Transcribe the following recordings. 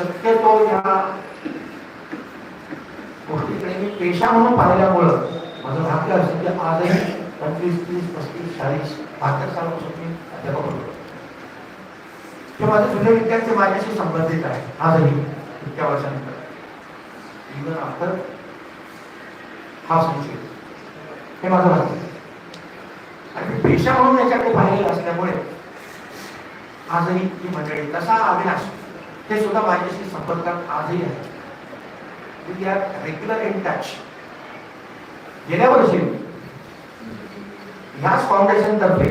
शक्यतो या गोष्टीकडे मी पेशा म्हणून पाहिल्यामुळं माझं भाग्य असेल की आजही पंचवीस तीस पस्तीस चाळीस पाच सालापासून मी अध्यापक होतो ते माझे जुने विद्यार्थी माझ्याशी संबंधित आहे आजही इतक्या वर्षानंतर. इव्हन आफ्टर हा संशय. हे माझं भाग्य. आणि पेशा म्हणून याच्याकडे पाहिलेलं असल्यामुळे आजही ती मंडळी तसा अविनाश ते सुद्धा माझ्याशी संपर्कात आजही आहे we are regular in touch गेल्या वर्षी ह्याच फाउंडेशन तर्फे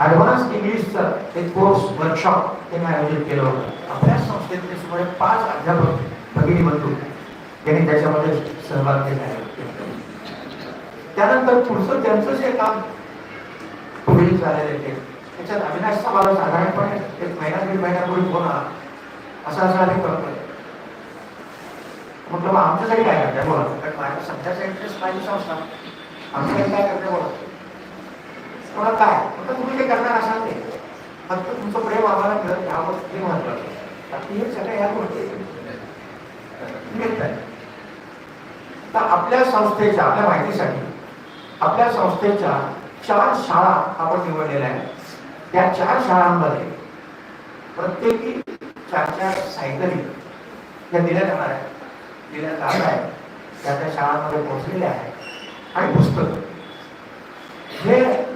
ऍडव्हान्स इंग्लिशचं एक कोर्स वर्कशॉप त्यांनी आयोजित केलं होतं. आपल्या संस्थेतले सुमारे पाच अध्यापक भगिनी बंधू त्यांनी त्याच्यामध्ये सहभाग घेतला आहे त्यानंतर पुढचं त्यांचं जे काम पुढे झालेलं आहे त्याच्यात अविनाशचा मला साधारणपणे एक महिना दीड महिन्यापूर्वी फोन आला. असं असं आम्ही करतोय. म्हटलं मग आमच्यासाठी काय करते बोला. कारण माझ्या सध्याचा इंटरेस्ट माझी संस्था. आमच्यासाठी काय करते बोला. मला काय? फक्त तुम्ही ते करणार असाल ते. फक्त तुमचं प्रेम आम्हाला मिळत यावं ते महत्वाचं बाकी हे सगळ्या ह्या गोष्टी तर आपल्या संस्थेच्या आपल्या माहितीसाठी आपल्या संस्थेच्या चार शाळा आपण निवडलेल्या आहेत. त्या चार शाळांमध्ये प्रत्येकी चार चार सायकली त्या दिल्या जाणार आहेत. दिल्या जात आहेत. त्या त्या शाळांमध्ये पोहोचलेल्या आहेत. आणि पुस्तक. हे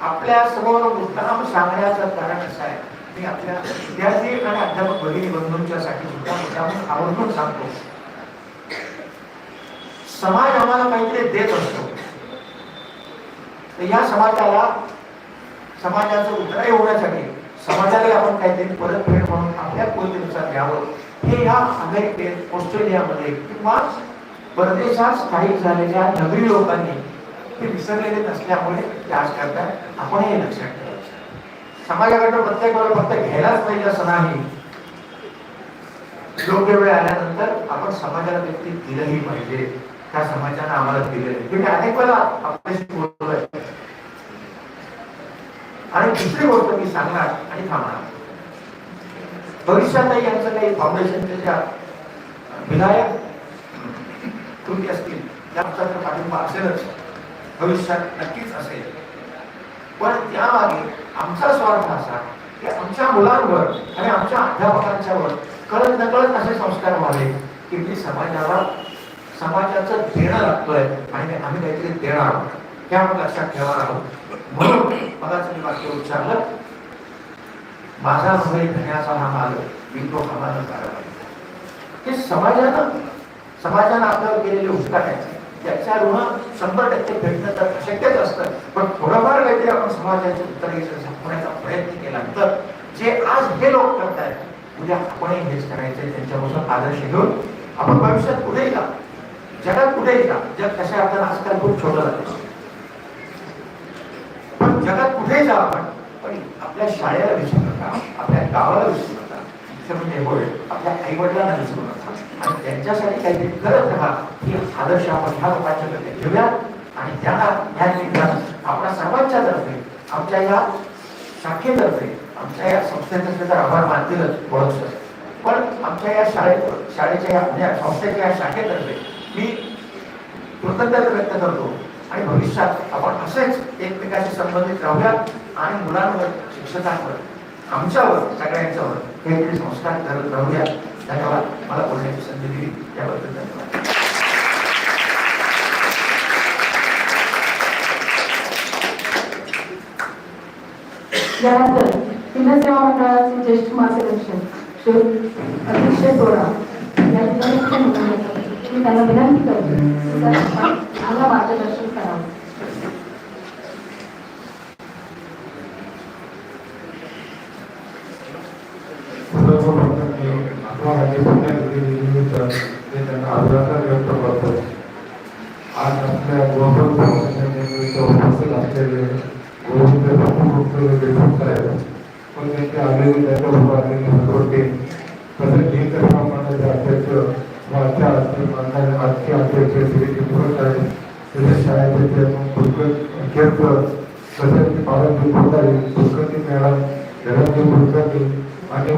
आपल्यासमोर मुद्दाम सांगण्याचं कारण असं आहे. मी आपल्या विद्यार्थी आणि अध्यापक भगिनी बंधूंच्यासाठी सुद्धा मुद्दाम आवर्जून सांगतो. समाज आम्हाला काहीतरी देत असतो. तर या समाजाला समाजाचं उतराई होण्यासाठी समाजाला आपण काहीतरी परतफेड म्हणून आपल्या पद्धतीनुसार घ्यावं. हे या अमेरिकेत ऑस्ट्रेलियामध्ये किंवा परदेशात स्थायिक झालेल्या नगरी लोकांनी ते विसरलेले नसल्यामुळे ते आज करतात. आपण हे लक्षात ठेवायचं समाजाकडनं प्रत्येकाला फक्त घ्यायलाच पाहिजे असं नाही. योग्य वेळ आल्यानंतर आपण समाजाला व्यक्ती दिलंही पाहिजे. त्या समाजानं आम्हाला दिलं मी अनेक वेळा आपल्याशी बोलतोय आणि दुसरी गोष्ट मी सांगणार आणि थांबणार. भविष्यातही यांचं काही फाउंडेशनच्या ज्या विधायक कृती असतील त्याचा पाठिंबा असेलच. भविष्यात नक्कीच असेल. पण त्यामागे आमचा स्वार्थ असा की आमच्या मुलांवर आणि आमच्या अध्यापकांच्यावर कळत नकळत असे संस्कार व्हावे की मी समाजाला समाजाचं देणं लागतोय आणि आम्ही काहीतरी देणार आहोत. हे आपण लक्षात ठेवणार आहोत म्हणून मला मी वाक्य उच्चारलं माझा हृदय घेण्याचा हा मार्ग मी तो आम्हाला करावा हे समाजानं समाजानं आपल्यावर केलेले उपकार आहेत त्याच्या ऋण शंभर टक्के भेटणं तर शक्यच असतं. पण थोडंफार काहीतरी आपण समाजाच्या उत्तरेचं झाकण्याचा प्रयत्न केला तर जे आज हे लोक करतायत उद्या आपणही हेच करायचंय. त्यांच्यापासून आदर्श घेऊन आपण भविष्यात पुढे जा. जगात कुठेही जा. जग कशा आपल्याला आजकाल खूप छोटं जातं पण जगात कुठेही जा आपण पण आपल्या शाळेला विसरू नका आपल्या गावाला विसरू नका. इथं म्हणजे होय आपल्या आई वडिलांना विसरू नका. आणि त्यांच्यासाठी काहीतरी करत राहा. ही आदर्श आपण ह्या लोकांच्या कडे घेऊया. आणि त्यांना ह्या निमित्तानं आपल्या सर्वांच्या तर्फे आमच्या या शाखेतर्फे आमच्या या संस्थेतर्फे तर आभार मानतीलच ओळख पण आमच्या या शाळेत शाळेच्या या म्हणजे संस्थेच्या या शाखेतर्फे मी कृतज्ञता व्यक्त करतो. आणि भविष्यात आपण असेच एकमेकाशी संबंधित राहूया आणि मुलांवर शिक्षकांवर आमच्यावर सगळ्यांच्यावर काहीतरी संस्कार करत राहूया धन्यवाद. मला बोलण्याची संधी दिली. त्याबद्दल धन्यवाद. यानंतर सेवा मंडळाचे ज्येष्ठ मार्गदर्शक श्री अतिशय सोडा या मी त्यांना विनंती करते की त्यांनी चांगलं मार्गदर्शन करावं सर्वप्रथम मी आपला राज्य पुण्यानिमित्त मी त्यांना अभिनंदन व्यक्त करतो आज आपल्या ग्लोबल फाउंडेशननिमित्त उपस्थित असलेले गोविंद प्रमुख देशमुख साहेब पण त्यांचे आलेले त्याच्याबरोबर आलेले सर्व टीम तसेच तीन तर्फा मंडळाचे अध्यक्ष आर्थिक मंडळाचे आर्थिक अध्यक्ष श्री चित्रपट साहेब तसेच शाळेचे चेअरमन पुष्कर केरकर तसेच पालक कुलकर्णी मॅडम धनंजय कुलकर्णी आणि